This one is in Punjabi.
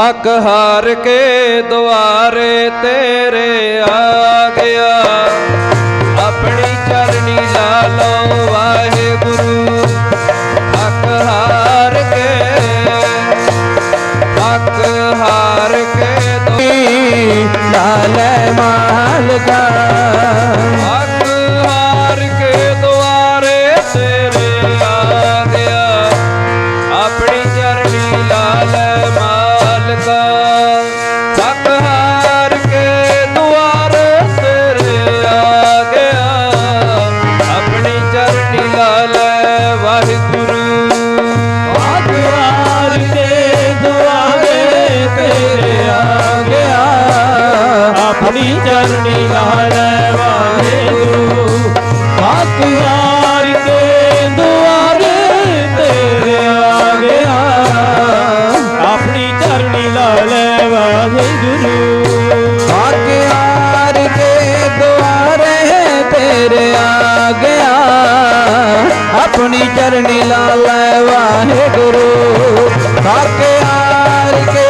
ਅਕ ਹਾਰ ਕੇ ਦੁਆਰੇ ਤੇਰੇ ਆ ਗਿਆ। ਆਪਣੀ ਚਰਨੀ ਲਾ ਲਓ ਵਾਹਿਗੁਰੂ ਅਕ ਹਾਰ ਕੇ ਅਕ ਹਾਰ ਕੇ ਦੁਆਰੇ। ਲਾਲੇ ਅਕ ਹਾਰ ਕੇ ਦੁਆਰੇ ਤੇਰੇ ਆ ਗਿਆ। ਆਪਣੀ ਚਰਨੀ ਲਾਲ ਮਾਲਕਾ ਅਕ ਕੇ ਦੁਆਰ ਤੇਰੇ ਆ ਗਿਆ। ਆਪਣੀ ਚਰਨੀ ਲਾਲ ਵਾਹਿਗੁਰੂ। ਦੁਆਰ ਦੇ ਦੁਆਰੇ ਤੇਰੇ ਆ ਗਿਆ। ਆਪਣੀ ਚਰਨੀ ਲਾਲ ਵਾਹਿਗੁਰੂ। ਆਦਵਾਰ ਦੇ ਆਪਣੀ ਚਰਨੀ ਲਾ ਲੈ ਵਾਹਿਗੁਰੂ। ਆਗਿਆਰ ਕੇ